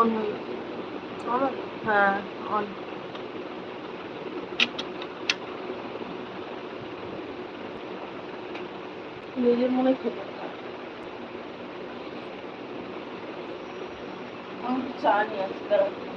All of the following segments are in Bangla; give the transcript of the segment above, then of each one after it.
অন হ্যাঁ অন? নিজের মনে খেতে চা নিয়ে দাঁড়াও।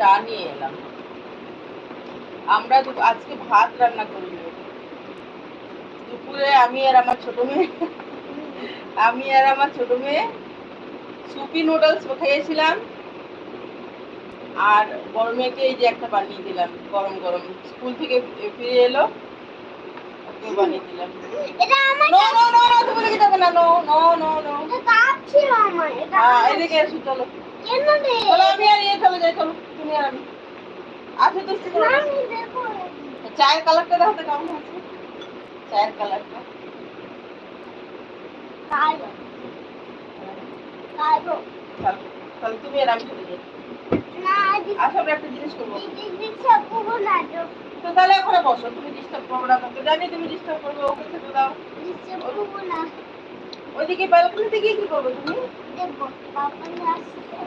চা নিয়ে এলাম। আমরা আজকে ভাত রান্না করি দুপুরে আমি আর আমার ছোট মেয়ে আমি আর আমার ছোট মেয়ে সুপি নুডলস খেয়েছিলাম। আর বড় মেয়েকে এই যে একটা বানিয়ে দিলাম গরম গরম। স্কুল থেকে ফিরে এলো বানিয়ে দিলাম। নো নো নো নো তুমি লেগে যাবে না no no no no cup ছিল আমার? এটা এদিকে এসো চলো। কেন রে? চলো আমি আর ইয়ে চলে যাই চলো। আর আমি আছে তো চায়ের কালারটা দেখো কেমন আছে চায়ের কালারটা তাহলে তুমি আর আমি চলে যাই। একটা জিনিস করব। তো তাহলে ওখানে বসো তুমি ডিস্টার্ব করবে না তোকে জানি তুমি ডিস্টার্ব করবে ওকে খেতে দাও। ওইদিকে ব্যালকনিতে গিয়ে কি করবে তুমি?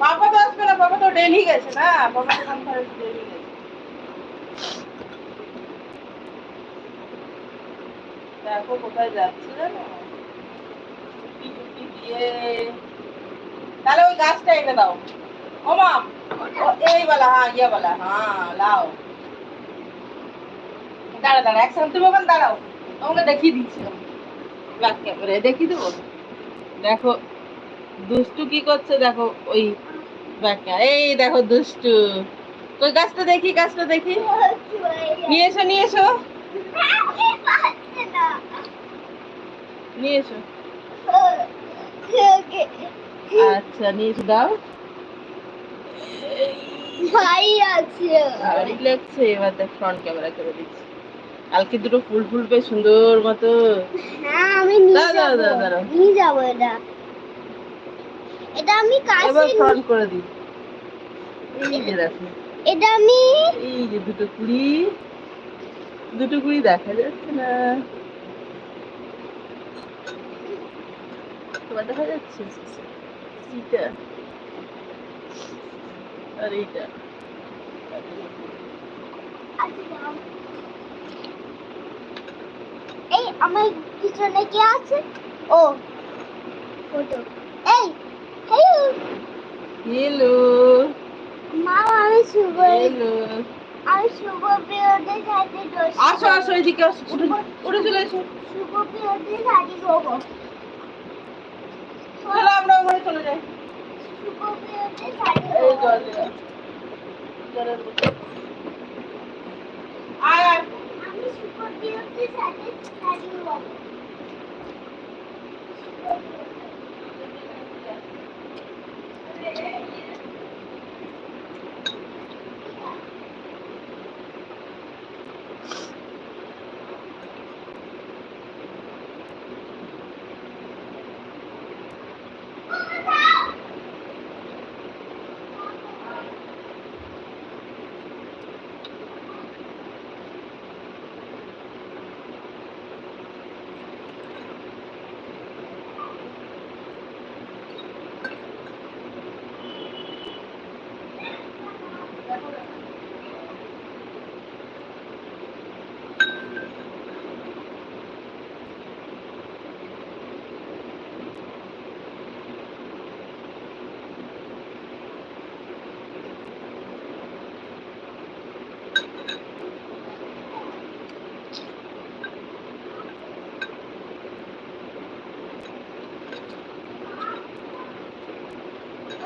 বাবা তো আসবে না, বাবা তো ডেলি গেছে না? বাবা তো দেখো কোথায় যাচ্ছে জানো? দিয়ে তাহলে ওই গাছটা এনে দাও। ও মাম এই বলা হ্যাঁ ইয়ে বলা হ্যাঁ লাও। দাঁড়া দাঁড়া এক শান্তি ভগবান দাঁড়াও। তোমাকে দেখিয়ে দিচ্ছি। ব্যাক ক্যামেরায় দেখিয়ে দেবো? দেখো দুষ্টু কি করছে দেখো ওই ব্যাক এই দেখো দুষ্টু। ওই গাছটা দেখি গাছটা দেখি। নিয়ে এসো নিয়ে এসো। নিয়ে এসো। আচ্ছা নিচ দাও। ভাই আছে ভারী লাগছে এবার দেখ ফ্রন্ট ক্যামেরা করে দিচ্ছি। কালকে দুটো ফুল সুন্দর মতো। হ্যাঁ আমি নিয়ে যাব। নিয়ে যাব এটা। এটা আমি এবার ফ্রন্ট করে দিই। এই যে দেখো। এটা আমি এই যে দুটো কুড়ি। দুটো কুড়ি দেখা যাচ্ছে না। তোমার দেখা যাচ্ছে এইটা আর এইটা। এই আমার পিছনে কি আছে? ও ফটো হ্যালো মা আমি শুভ হ্যালো আমি শুভ প্রিয়দের সাথে আসো আসো এদিকে আসো। উঠে চলে এসো। শুভ প্রিয়দের সাথে করব। চলো আমরা ওখানে চলে যাই। শুভ প্রিয়দের সাথে এই জল। জলের বোতল। আয় আয়। আমি শুভ প্রিয়দের সাথে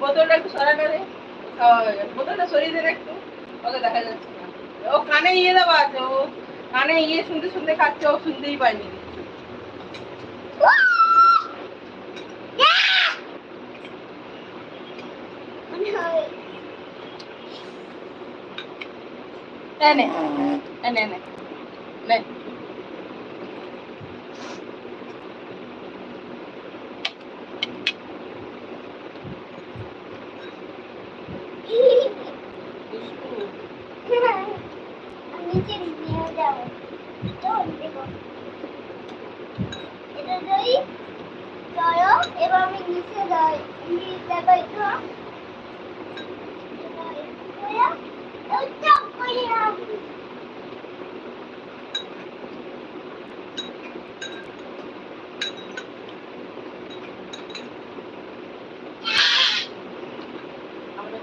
বোতলটা একটু সরানো রে বোতলটা সরিয়ে দে একটু। ওকে দেখা যাচ্ছে না। ও কানে ইয়ে দেওয়া আছে ও কানে ইয়ে শুনতে শুনতে খাচ্ছে ও শুনতেই পায়নি। নে দুষ্টু নিচে নিয়ে যাও তো দেখো এটা যাই চলো এবার আমি নিচে যাই নিচে দেখো একটু এবার একটু করে একটু করে আমাদের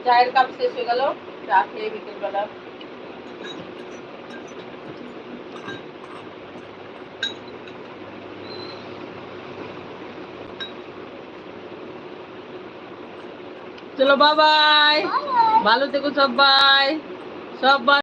চায়ের কাপ শেষ হয়ে গেল চা খেয়ে বিকেলবেলা চলো বাবাই. ভালো থেকো সবাই সব